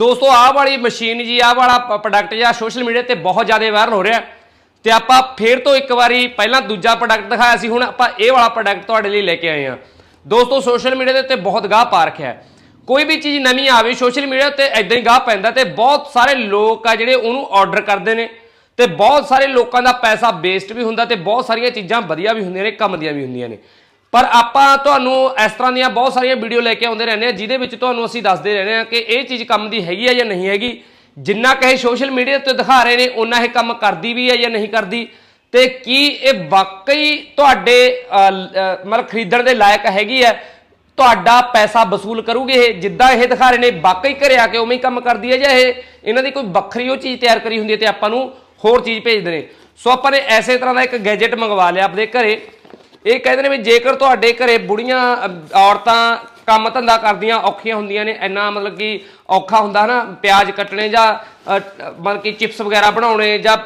ਦੋਸਤੋ, ਆਹ ਵਾਲੀ ਮਸ਼ੀਨ ਜੀ, ਆਹ ਵਾਲਾ ਪ੍ਰੋਡਕਟ ਜਾਂ ਸੋਸ਼ਲ ਮੀਡੀਆ ਤੇ ਬਹੁਤ ਜ਼ਿਆਦਾ ਵਾਇਰਲ ਹੋ ਰਿਹਾ ਤੇ ਆਪਾਂ ਫੇਰ ਤੋਂ ਇੱਕ ਵਾਰੀ ਪਹਿਲਾਂ ਦੂਜਾ ਪ੍ਰੋਡਕਟ ਦਿਖਾਇਆ ਸੀ, ਹੁਣ ਆਪਾਂ ਇਹ ਵਾਲਾ ਪ੍ਰੋਡਕਟ ਤੁਹਾਡੇ ਲਈ ਲੈ ਕੇ ਆਏ ਹਾਂ। ਦੋਸਤੋ ਸੋਸ਼ਲ ਮੀਡੀਆ ਦੇ ਉੱਤੇ ਬਹੁਤ ਗਾਹ ਪਾ ਰੱਖਿਆ ਕੋਈ ਵੀ ਚੀਜ਼ ਨਵੀਂ ਆਵੇ ਸੋਸ਼ਲ ਮੀਡੀਆ ਉੱਤੇ ਐਦਾਂ ਹੀ ਗਾਹ ਪੈਂਦਾ ਤੇ ਬਹੁਤ ਸਾਰੇ ਲੋਕ ਆ ਜਿਹੜੇ ਉਹਨੂੰ ਆਰਡਰ ਕਰਦੇ ਨੇ ਤੇ ਬਹੁਤ ਸਾਰੇ ਲੋਕਾਂ ਦਾ ਪੈਸਾ ਵੇਸਟ ਵੀ ਹੁੰਦਾ ਤੇ ਬਹੁਤ ਸਾਰੀਆਂ ਚੀਜ਼ਾਂ ਵਧੀਆ ਵੀ ਹੁੰਦੀਆਂ ਨੇ, ਕੰਮ ਦੀਆਂ ਵੀ ਹੁੰਦੀਆਂ ਨੇ। ਪਰ ਆਪਾਂ ਤੁਹਾਨੂੰ ਇਸ ਤਰ੍ਹਾਂ ਦੀਆਂ ਬਹੁਤ ਸਾਰੀਆਂ ਵੀਡੀਓ ਲੈ ਕੇ ਆਉਂਦੇ ਰਹਿੰਦੇ ਆ ਜਿਹਦੇ ਵਿੱਚ ਤੁਹਾਨੂੰ ਅਸੀਂ ਦੱਸਦੇ ਰਹਿੰਦੇ ਆ ਕਿ ਇਹ ਚੀਜ਼ ਕੰਮ ਦੀ ਹੈਗੀ ਆ ਜਾਂ ਨਹੀਂ ਹੈਗੀ। ਜਿੰਨਾ ਕਹੇ ਸੋਸ਼ਲ ਮੀਡੀਆ ਤੇ ਦਿਖਾ ਰਹੇ ਨੇ ਉਹਨਾਂ ਇਹ ਕੰਮ ਕਰਦੀ ਵੀ ਹੈ ਜਾਂ ਨਹੀਂ ਕਰਦੀ। ਤੇ ਕੀ ਇਹ ਵਾਕਈ ਤੁਹਾਡੇ ਮਤਲਬ ਖਰੀਦਣ ਦੇ ਲਾਇਕ ਹੈਗੀ ਹੈ ਤੁਹਾਡਾ ਪੈਸਾ ਵਸੂਲ ਕਰੂਗੇ ਇਹ? ਜਿੱਦਾਂ ਇਹ ਦਿਖਾ ਰਹੇ ਨੇ, ਵਾਕਈ ਘਰੇ ਆ ਕੇ ਉਵੇਂ ਹੀ ਕੰਮ ਕਰਦੀ ਹੈ ਜਾਂ ਇਹ? ਇਹਨਾਂ ਦੀ ਕੋਈ ਵੱਖਰੀ ਉਹ ਚੀਜ਼ ਤਿਆਰ ਕਰੀ ਹੁੰਦੀ ਹੈ ਤੇ ਆਪਾਂ ਨੂੰ ਹੋਰ ਚੀਜ਼ ਭੇਜਦੇ ਨੇ। ਸੋ ਆਪਾਂ ਨੇ ਐਸੇ ਤਰ੍ਹਾਂ ਦਾ ਇੱਕ ਗੈਜਟ ਮੰਗਵਾ ਲਿਆ ਆਪਣੇ ਘਰੇ। ਇਹ ਕਹਿੰਦੇ ਨੇ ਵੀ ਜੇਕਰ ਤੁਹਾਡੇ ਘਰੇ ਬੁੜੀਆਂ ਔਰਤਾਂ ਕੰਮ ਧੰਦਾ ਕਰਦੀਆਂ, ਔਖੀਆਂ ਹੁੰਦੀਆਂ ਨੇ, ਇੰਨਾ ਮਤਲਬ ਕਿ ਔਖਾ ਹੁੰਦਾ ਨਾ ਪਿਆਜ਼ ਕੱਟਣੇ ਜਾਂ ਮਤਲਬ ਕਿ ਚਿਪਸ ਵਗੈਰਾ ਬਣਾਉਣੇ ਜਾਂ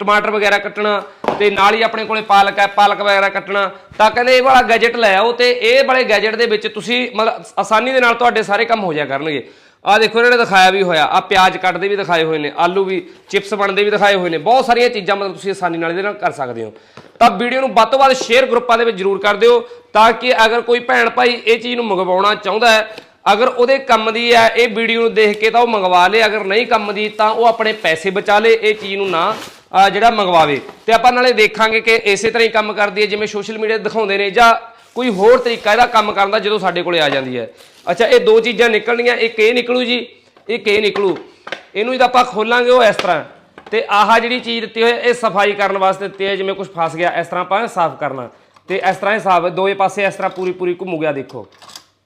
ਟਮਾਟਰ ਵਗੈਰਾ ਕੱਟਣਾ ਤੇ ਨਾਲ ਹੀ ਆਪਣੇ ਕੋਲੇ ਪਾਲਕ ਹੈ, ਪਾਲਕ ਵਗੈਰਾ ਕੱਟਣਾ, ਤਾਂ ਕਹਿੰਦੇ ਇਹ ਵਾਲਾ ਗੈਜਟ ਲੈ ਆਓ ਤੇ ਇਹ ਵਾਲੇ ਗੈਜਟ ਦੇ ਵਿੱਚ ਤੁਸੀਂ ਮਤਲਬ ਆਸਾਨੀ ਦੇ ਨਾਲ ਤੁਹਾਡੇ ਸਾਰੇ ਕੰਮ ਹੋ ਜਾਇਆ ਕਰਨਗੇ। ਆ ਦੇਖੋ ਇਹਨਾਂ ਨੇ ਦਿਖਾਇਆ ਵੀ ਹੋਇਆ ਆ ਪਿਆਜ਼ ਕੱਟਦੇ ਵੀ ਦਿਖਾਏ ਹੋਏ ਨੇ, ਆਲੂ ਵੀ, ਚਿਪਸ ਬਣਦੇ ਵੀ ਦਿਖਾਏ ਹੋਏ ਨੇ, ਬਹੁਤ ਸਾਰੀਆਂ ਚੀਜ਼ਾਂ ਮਤਲਬ ਤੁਸੀਂ ਆਸਾਨੀ ਨਾਲ ਇਹਦੇ ਨਾਲ ਕਰ ਸਕਦੇ ਹੋ। ਤਾਂ ਵੀਡੀਓ ਨੂੰ ਵੱਧ ਤੋਂ ਵੱਧ ਸ਼ੇਅਰ ਗਰੁੱਪਾਂ ਦੇ ਵਿੱਚ ਜਰੂਰ ਕਰ ਦਿਓ, ਤਾਂ ਕਿ ਅਗਰ ਕੋਈ ਭੈਣ ਭਾਈ ਇਹ ਚੀਜ਼ ਨੂੰ ਮੰਗਵਾਉਣਾ ਚਾਹੁੰਦਾ ਹੈ, ਅਗਰ ਉਹਦੇ ਕੰਮ ਦੀ ਹੈ, ਇਹ ਵੀਡੀਓ ਨੂੰ ਦੇਖ ਕੇ ਤਾਂ ਉਹ ਮੰਗਵਾ ਲੇ, ਅਗਰ ਨਹੀਂ ਕੰਮ ਦੀ, ਤਾਂ ਉਹ ਆਪਣੇ ਪੈਸੇ ਬਚਾ ਲੇ, ਇਹ ਚੀਜ਼ ਨੂੰ ਨਾ ਜਿਹੜਾ ਮੰਗਵਾਵੇ। ਤੇ ਆਪਾਂ ਨਾਲੇ ਦੇਖਾਂਗੇ ਕਿ ਇਸੇ ਤਰ੍ਹਾਂ ਹੀ ਕੰਮ ਕਰਦੀ ਹੈ, ਜਿਵੇਂ ਸੋਸ਼ਲ ਮੀਡੀਆ ਦਿਖਾਉਂਦੇ ਨੇ ਜਾਂ ਕੋਈ ਹੋਰ ਤਰੀਕਾ ਇਹਦਾ ਕੰਮ ਕਰਨ ਦਾ ਜਦੋਂ ਸਾਡੇ ਕੋਲੇ ਆ ਜਾਂਦੀ ਹੈ। ਅੱਛਾ, ਇਹ ਦੋ ਚੀਜ਼ਾਂ ਨਿਕਲਣੀਆਂ, ਇੱਕ ਇਹ ਨਿਕਲੂ ਜੀ, ਇੱਕ ਇਹ ਨਿਕਲੂ। ਇਹਨੂੰ ਜਦੋਂ ਆਪਾਂ ਖੋਲਾਂਗੇ ਉਹ ਇਸ ਤਰ੍ਹਾਂ ਤੇ ਆਹ ਜਿਹੜੀ ਚੀਜ਼ ਦਿੱਤੀ ਹੋਈ ਹੈ, ਇਹ ਸਫ਼ਾਈ ਕਰਨ ਵਾਸਤੇ ਦਿੱਤੀ ਹੈ, ਜਿਵੇਂ ਕੁਝ ਫਸ ਗਿਆ, ਇਸ ਤਰ੍ਹਾਂ ਆਪਾਂ ਸਾਫ਼ ਕਰਨਾ। ਤੇ ਇਸ ਤਰ੍ਹਾਂ ਹੀ ਸਾਫ਼, ਦੋਵੇਂ ਪਾਸੇ ਇਸ ਤਰ੍ਹਾਂ ਪੂਰੀ ਪੂਰੀ ਘੁੰਮ ਗਿਆ, ਦੇਖੋ।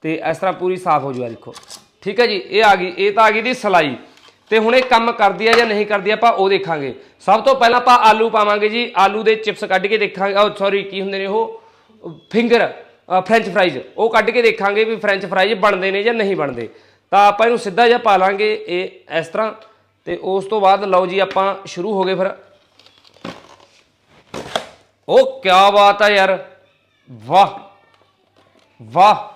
ਤੇ ਇਸ ਤਰ੍ਹਾਂ ਪੂਰੀ ਸਾਫ਼ ਹੋ ਜੂਗਾ, ਦੇਖੋ। ਠੀਕ ਹੈ ਜੀ, ਇਹ ਆ ਗਈ, ਇਹ ਤਾਂ ਆ ਗਈ ਦੀ ਸਲਾਈ। ਤੇ ਹੁਣ ਇਹ ਕੰਮ ਕਰਦੀ ਹੈ ਜਾਂ ਨਹੀਂ ਕਰਦੀ, ਆਪਾਂ ਉਹ ਦੇਖਾਂਗੇ। ਸਭ ਤੋਂ ਪਹਿਲਾਂ ਆਪਾਂ ਆਲੂ ਪਾਵਾਂਗੇ ਜੀ, ਆਲੂ ਦੇ ਚਿਪਸ ਕੱਢ ਕੇ ਦੇਖਾਂਗੇ। ਉਹ ਸੌਰੀ ਕੀ ਹੁੰਦੇ ਨੇ ਉਹ? ਫਿੰਗਰ ਫ੍ਰੈਂਚ ਫਰਾਈਜ਼, ਉਹ ਕੱਢ ਕੇ ਦੇਖਾਂਗੇ ਵੀ ਫ੍ਰੈਂਚ ਫਰਾਈਜ਼ ਬਣਦੇ ਨੇ ਜਾਂ ਨਹੀਂ ਬਣਦੇ। ਤਾਂ ਆਪਾਂ ਇਹਨੂੰ ਸਿੱਧਾ ਜਿਹਾ ਪਾ ਲਾਂਗੇ ਇਹ ਇਸ ਤਰ੍ਹਾਂ, ਤੇ ਉਸ ਤੋਂ ਬਾਅਦ ਲਓ ਜੀ ਆਪਾਂ ਸ਼ੁਰੂ ਹੋ ਗਏ ਫਿਰ। ਉਹ ਕੀ ਬਾਤ ਆ ਯਾਰ। ਵਾਹ ਵਾਹ।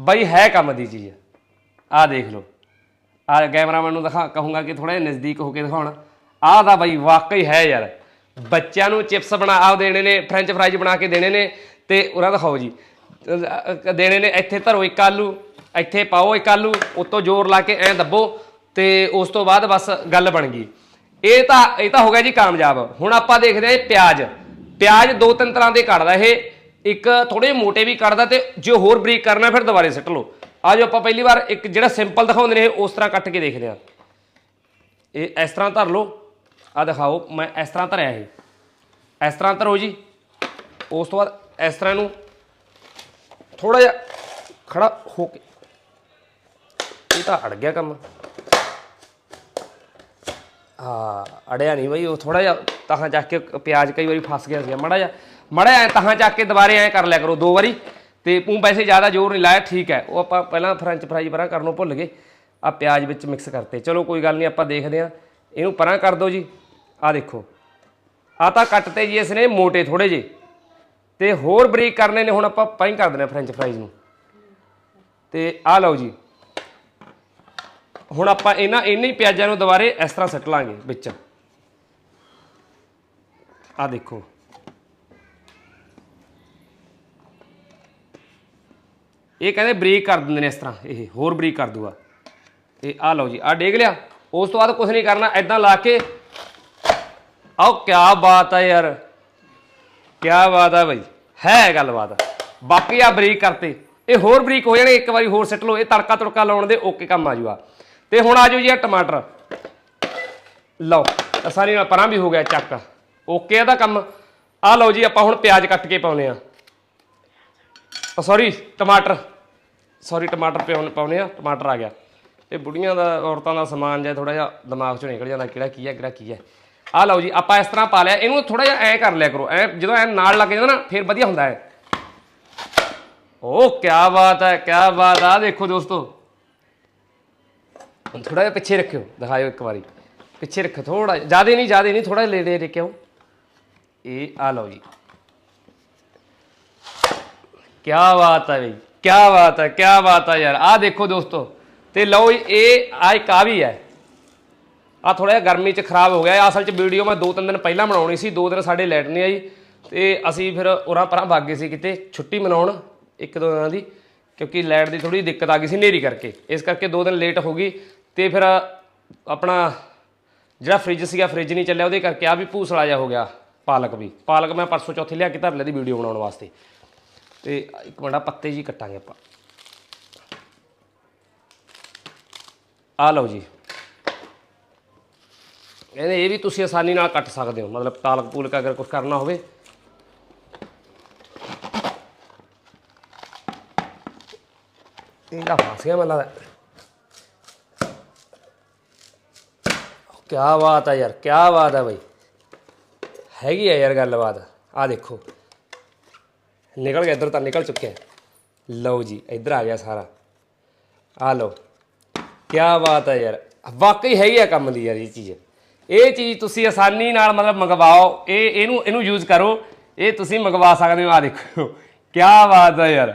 ਬਈ ਹੈ ਕੰਮ ਦੀ ਚੀਜ਼। ਆ ਦੇਖ ਲਓ। ਆ ਕੈਮਰਾਮੈਨ ਨੂੰ ਦਿਖਾ, ਕਹੂੰਗਾ ਕਿ ਥੋੜਾ ਜਿਹਾ ਨਜ਼ਦੀਕ ਹੋ ਕੇ ਦਿਖਾਉਣ। ਆਹ ਤਾਂ ਬਈ ਵਾਕਈ ਹੈ ਯਾਰ। ਬੱਚਿਆਂ ਨੂੰ ਚਿਪਸ ਬਣਾ ਆ ਦੇਣੇ ਨੇ, ਫ੍ਰੈਂਚ ਫਰਾਈਜ਼ ਬਣਾ ਕੇ ਦੇਣੇ ਨੇ, ਤੇ ਉਹਨਾਂ ਦਿਖਾਓ ਜੀ। ਦੇਣੇ ਨੇ, ਇੱਥੇ ਧਰੋ ਇੱਕ ਆਲੂ, ਇੱਥੇ ਪਾਓ ਇੱਕ ਆਲੂ, ਉੱਤੋਂ ਜ਼ੋਰ ਲਾ ਕੇ ਐਂ ਦੱਬੋ, ਤੇ ਉਸ ਤੋਂ ਬਾਅਦ ਬਸ ਗੱਲ ਬਣ ਗਈ। ਇਹ ਤਾਂ ਇਹ ਤਾਂ ਹੋ ਗਿਆ ਜੀ ਕਾਮਯਾਬ। ਹੁਣ ਆਪਾਂ ਦੇਖਦੇ ਹਾਂ ਪਿਆਜ਼। ਪਿਆਜ਼ ਦੋ ਤਿੰਨ ਤਰ੍ਹਾਂ ਦੇ ਕੱਟਦਾ ਇਹ। ਇੱਕ ਥੋੜੇ ਮੋਟੇ ਵੀ ਕੱਟਦਾ ਤੇ ਜੇ ਹੋਰ ਬਰੀਕ ਕਰਨਾ ਫਿਰ ਦੁਬਾਰੇ ਸਿੱਟ ਲਓ। ਆ ਜੋ ਆਪਾਂ ਪਹਿਲੀ ਵਾਰ ਇੱਕ ਜਿਹੜਾ ਸਿੰਪਲ ਦਿਖਾਉਂਦੇ ਨੇ ਇਹ ਉਸ ਤਰ੍ਹਾਂ ਕੱਟ ਕੇ ਦੇਖਦੇ ਹਾਂ। ਇਹ ਇਸ ਤਰ੍ਹਾਂ ਧਰ ਲਓ। ਆ ਦਿਖਾਓ, ਮੈਂ ਇਸ ਤਰ੍ਹਾਂ ਧਰਿਆ ਇਹ। ਇਸ ਤਰ੍ਹਾਂ ਧਰੋ ਜੀ। ਉਸ ਤੋਂ ਬਾਅਦ ਇਸ ਤਰ੍ਹਾਂ ਨੂੰ ਥੋੜਾ ਜਿਹਾ ਖੜਾ ਹੋ ਕੇ। ਇਹ ਤਾਂ ਅੜ ਗਿਆ ਕੰਮ। ਹਾਂ ਅੜਿਆ ਨਹੀਂ ਬਈ, ਉਹ ਥੋੜਾ ਜਿਹਾ ਤਹਾਂ ਚੱਕ ਕੇ ਪਿਆਜ਼ ਕਈ ਵਾਰੀ ਫਸ ਗਿਆ ਸੀ ਮੜਾ ਜਿਹਾ, ਮੜਾ ਐ ਤਹਾਂ ਚੱਕ ਕੇ ਦੁਬਾਰੇ ਐ ਕਰ ਲਿਆ ਕਰੋ ਦੋ ਵਾਰੀ। ਤੇ ਤੂੰ ਵੈਸੇ ਜ਼ਿਆਦਾ ਜ਼ੋਰ ਨਹੀਂ ਲਾਇਆ, ਠੀਕ ਹੈ। ਉਹ ਆਪਾਂ ਪਹਿਲਾਂ ਫਰੈਂਚ ਫਰਾਈ ਪਰਾਂ ਕਰਨੋਂ ਭੁੱਲ ਗਏ। ਆ ਪਿਆਜ਼ ਵਿੱਚ ਮਿਕਸ ਕਰਤੇ। ਚਲੋ ਕੋਈ ਗੱਲ ਨਹੀਂ, ਆਪਾਂ ਦੇਖਦੇ ਆ ਇਹਨੂੰ ਪਰਾਂ ਕਰ ਦਿਓ ਜੀ। ਆ ਦੇਖੋ। ਆ ਤਾਂ ਕੱਟਤੇ ਜੀ ਇਸ ਨੇ ਮੋਟੇ ਥੋੜੇ ਜੇ। ਤੇ ਹੋਰ ਬਰੀਕ ਕਰਨੇ ਨੇ, ਹੁਣ ਆਪਾਂ ਪਾਈ ਕਰ ਦਿੰਦੇ ਆ ਫ੍ਰੈਂਚ ਫਰਾਈਜ਼ ਨੂੰ। ਤੇ ਆ ਲਓ ਜੀ। ਹੁਣ ਆਪਾਂ ਇਹਨਾਂ ਇੰਨੇ ਹੀ ਪਿਆਜ਼ਾਂ ਨੂੰ ਦੁਬਾਰੇ ਇਸ ਤਰ੍ਹਾਂ ਸੱਟ ਲਾਂਗੇ ਵਿੱਚ। ਆ ਦੇਖੋ। ਇਹ ਕਹਿੰਦੇ ਬਰੀਕ ਕਰ ਦਿੰਦੇ ਨੇ ਇਸ ਤਰ੍ਹਾਂ, ਇਹ ਹੋਰ ਬਰੀਕ ਕਰ ਦੂਗਾ। ਇਹ ਆ ਲਓ ਜੀ, ਆ ਡੇਗ ਲਿਆ। ਉਸ ਤੋਂ ਬਾਅਦ ਕੁਝ ਨਹੀਂ ਕਰਨਾ ਐਦਾਂ ਲਾ ਕੇ ਆਓ, ਕਿਆ ਬਾਤ ਹੈ ਯਾਰ। ਕਿਆ ਬਾਤ ਹੈ ਬਈ। ਹੈ ਗੱਲਬਾਤ। ਬਾਕੀ ਆ ਬਰੀਕ ਕਰਤੇ। ਇਹ ਹੋਰ ਬਰੀਕ ਹੋ ਜਾਣੇ, ਇੱਕ ਵਾਰੀ ਹੋਰ ਸਿੱਟ ਲਓ। ਇਹ ਤੜਕਾ ਤੜਕਾ ਲਾਉਣ ਦੇ ਓਕੇ ਕੰਮ ਆ ਜੂਗਾ ਤੇ ਹੁਣ ਆ ਜਾਓ ਜੀ ਆ ਟਮਾਟਰ। ਲਓ ਆਸਾਨੀ ਨਾਲ ਪਰਾਂ ਵੀ ਹੋ ਗਿਆ ਚੱਕ। ਓਕੇ ਇਹਦਾ ਕੰਮ। ਆ ਲਓ ਜੀ, ਆਪਾਂ ਹੁਣ ਪਿਆਜ਼ ਕੱਟ ਕੇ ਪਾਉਨੇ ਆ। ਸੌਰੀ ਟਮਾਟਰ। ਸੌਰੀ ਟਮਾਟਰ ਪਿਆਉਣ ਪਾਉਨੇ ਆ। ਟਮਾਟਰ ਆ ਗਿਆ। ਇਹ ਬੁੜੀਆਂ ਦਾ, ਔਰਤਾਂ ਦਾ ਸਮਾਨ ਜਿਹਾ ਥੋੜਾ ਜਿਹਾ ਦਿਮਾਗ ਚੋਂ ਨਿਕਲ ਜਾਂਦਾ, ਕਿਹੜਾ ਕੀ ਹੈ, ਕਿਹੜਾ ਕੀ ਹੈ। ਆ ਲਓ ਜੀ ਆਪਾਂ ਇਸ ਤਰ੍ਹਾਂ ਪਾ ਲਿਆ ਇਹਨੂੰ ਥੋੜਾ ਜਿਹਾ ਐ ਕਰ ਲਿਆ ਕਰੋ ਐ ਜਦੋਂ ਐ ਨਾਲ ਲੱਗ ਜਾਂਦਾ ਨਾ ਫਿਰ ਵਧੀਆ ਹੁੰਦਾ ਹੈ ਓ ਕੀ ਬਾਤ ਹੈ ਕੀ ਬਾਤ ਆ ਦੇਖੋ ਦੋਸਤੋ। ਹੁਣ ਥੋੜਾ ਜਿਹਾ ਪਿੱਛੇ ਰੱਖਿਓ ਦਿਖਾਇਓ ਇੱਕ ਵਾਰੀ। ਪਿੱਛੇ ਰੱਖੋ ਥੋੜਾ ਜ਼ਿਆਦਾ ਨਹੀਂ ਜ਼ਿਆਦਾ ਨਹੀਂ ਥੋੜਾ ਲੈ ਦੇ ਕਿਉਂ ਇਹ ਆ ਲਓ ਜੀ। ਕੀ ਬਾਤ ਹੈ ਬਈ ਕੀ ਬਾਤ ਹੈ ਕੀ ਬਾਤ ਹੈ ਯਾਰ। ਆ ਦੇਖੋ ਦੋਸਤੋ ਤੇ ਲਓ ਜੀ, ਇਹ ਆ ਇੱਕ ਆ ਵੀ ਹੈ। ਆ ਥੋੜਾ ਜਿਹਾ ਗਰਮੀ ਚ ਖਰਾਬ ਹੋ ਗਿਆ ਅਸਲ ਚ ਵੀਡੀਓ ਮੈਂ ਦੋ ਤਿੰਨ ਦਿਨ ਪਹਿਲਾਂ ਬਣਾਉਣੀ ਸੀ, ਦੋ ਦਿਨ ਸਾਡੇ ਲਾਈਟ ਨਹੀਂ ਆਈ। ਤੇ ਅਸੀਂ ਫਿਰ ਉਰਾਂ ਪਰਾਂ ਭੱਗ ਗਏ ਸੀ ਕਿਤੇ, ਛੁੱਟੀ ਮਨਾਉਣ ਇੱਕ ਦੋ ਦਿਨਾਂ ਦੀ, ਕਿਉਂਕਿ ਲਾਈਟ ਦੀ ਥੋੜੀ ਦਿੱਕਤ ਆ ਗਈ ਸੀ ਨੇਰੀ ਕਰਕੇ। ਇਸ ਕਰਕੇ ਦੋ ਦਿਨ ਲੇਟ ਹੋ ਗਈ ਤੇ ਫਿਰ ਆਪਣਾ ਜਿਹੜਾ ਫ੍ਰਿਜ ਸੀਗਾ, ਫ੍ਰਿਜ ਨਹੀਂ ਚੱਲਿਆ, ਉਹਦੇ ਕਰਕੇ ਆ ਵੀ ਭੂਸਲਾ ਜਿਹਾ ਹੋ ਗਿਆ, ਪਾਲਕ ਵੀ। ਪਾਲਕ ਮੈਂ ਪਰਸੋਂ ਚੌਥੇ ਲਿਆ ਕੇ ਧਰ ਲਿਆ ਦੀ ਵੀਡੀਓ ਬਣਾਉਣ ਵਾਸਤੇ। ਤੇ ਇੱਕ ਮਿੰਟ ਆਹ ਪੱਤੇ ਜੀ ਕੱਟਾਂਗੇ ਆਪਾਂ। ਆ ਲਓ ਜੀ। ਕਹਿੰਦੇ ਇਹ ਵੀ ਤੁਸੀਂ ਆਸਾਨੀ ਨਾਲ ਕੱਟ ਸਕਦੇ ਹੋ। ਮਤਲਬ ਪਾਲਕ ਪੂਲਕ ਅਗਰ ਕੁਝ ਕਰਨਾ ਹੋਵੇ। ਇਹਦਾ ਫਸ ਗਿਆ ਮੈਨੂੰ ਲੱਗਦਾ ਕੀ ਬਾਤ ਹੈ ਯਾਰ ਕੀ ਬਾਤ ਹੈ ਬਈ। ਹੈਗੀ ਆ ਯਾਰ ਗੱਲਬਾਤ। ਆ ਦੇਖੋ। ਨਿਕਲ ਗਿਆ, ਇੱਧਰ ਤਾਂ ਨਿਕਲ ਚੁੱਕਿਆ। ਲਓ ਜੀ, ਇੱਧਰ ਆ ਗਿਆ ਸਾਰਾ। ਆ ਲਓ। ਕੀ ਬਾਤ ਹੈ ਯਾਰ। ਵਾਕਈ ਹੈਗੀ ਆ ਕੰਮ ਦੀ ਯਾਰ ਇਹ ਚੀਜ਼। ਇਹ ਚੀਜ਼ ਤੁਸੀਂ ਆਸਾਨੀ ਨਾਲ ਮਤਲਬ ਮੰਗਵਾਓ, ਇਹ ਇਹਨੂੰ ਇਹਨੂੰ ਯੂਜ਼ ਕਰੋ, ਇਹ ਤੁਸੀਂ ਮੰਗਵਾ ਸਕਦੇ ਹੋ ਆ ਦੇਖੋ। ਕੀ ਬਾਤ ਹੈ ਯਾਰ।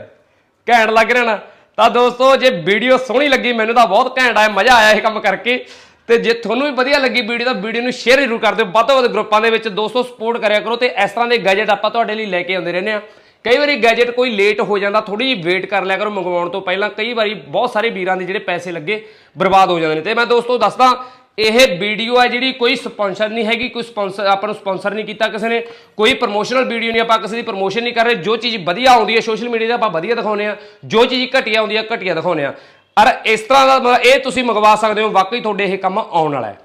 ਘੈਂਟ ਲੱਗ ਰਿਹਾ ਨਾ। ਤਾਂ ਦੋਸਤੋ, ਜੇ ਵੀਡੀਓ ਸੋਹਣੀ ਲੱਗੀ, ਮੈਨੂੰ ਤਾਂ ਬਹੁਤ ਘੈਂਟ ਆਇਆ, ਮਜ਼ਾ ਆਇਆ ਇਹ ਕੰਮ ਕਰਕੇ। ਤੇ ਜੇ ਤੁਹਾਨੂੰ ਵੀ ਵਧੀਆ ਲੱਗੀ ਵੀਡੀਓ ਤਾਂ ਵੀਡੀਓ ਨੂੰ ਸ਼ੇਅਰ ਜ਼ਰੂਰ ਕਰ ਦਿਓ। ਵੱਧ ਤੋਂ ਵੱਧ ਗਰੁੱਪਾਂ ਦੇ ਵਿੱਚ ਦੋਸਤੋ ਸਪੋਰਟ ਕਰਿਆ ਕਰੋ ਤੇ ਇਸ ਤਰ੍ਹਾਂ ਦੇ ਗੈਜਟ ਆਪਾਂ ਤੁਹਾਡੇ ਲਈ ਲੈ ਕੇ ਆਉਂਦੇ ਰਹਿੰਦੇ ਆ ਕਈ ਵਾਰੀ ਗੈਜਟ ਕੋਈ ਲੇਟ ਹੋ ਜਾਂਦਾ ਥੋੜੀ ਜਿਹੀ ਵੇਟ ਕਰ ਲਿਆ ਕਰੋ ਮੰਗਵਾਉਣ ਤੋਂ ਪਹਿਲਾਂ। ਕਈ ਵਾਰੀ ਬਹੁਤ ਸਾਰੇ ਵੀਰਾਂ ਦੇ ਜਿਹੜੇ ਪੈਸੇ ਲੱਗੇ, ਬਰਬਾਦ ਹੋ ਜਾਂਦੇ ਨੇ। ਤੇ ਮੈਂ ਦੋਸਤੋ ਦੱਸਦਾ ਇਹ ਵੀਡੀਓ ਹੈ ਜਿਹੜੀ ਕੋਈ ਸਪਾਂਸਰ ਨਹੀਂ ਹੈਗੀ, ਕੋਈ ਸਪਾਂਸਰ ਆਪਾਂ ਨੂੰ ਸਪਾਂਸਰ ਨਹੀਂ ਕੀਤਾ ਕਿਸੇ ਨੇ। ਕੋਈ ਪ੍ਰੋਮੋਸ਼ਨਲ ਵੀਡੀਓ ਨਹੀਂ, ਆਪਾਂ ਕਿਸੇ ਦੀ ਪ੍ਰੋਮੋਸ਼ਨ ਨਹੀਂ ਕਰ ਰਹੇ। ਜੋ ਚੀਜ਼ ਵਧੀਆ ਆਉਂਦੀ ਹੈ ਸੋਸ਼ਲ ਮੀਡੀਆ ਤੇ ਆਪਾਂ ਵਧੀਆ ਦਿਖਾਉਂਦੇ ਆ ਜੋ ਚੀਜ਼ ਘਟੀਆ ਆਉਂਦੀ ਹੈ, ਘਟੀਆ ਦਿਖਾਉਂਦੇ ਆ ਔਰ ਇਸ ਤਰ੍ਹਾਂ ਦਾ ਮਤਲਬ ਇਹ ਤੁਸੀਂ ਮੰਗਵਾ ਸਕਦੇ ਹੋ, ਵਾਕਈ ਤੁਹਾਡੇ ਇਹ ਕੰਮ ਆਉਣ ਵਾਲਾ ਹੈ।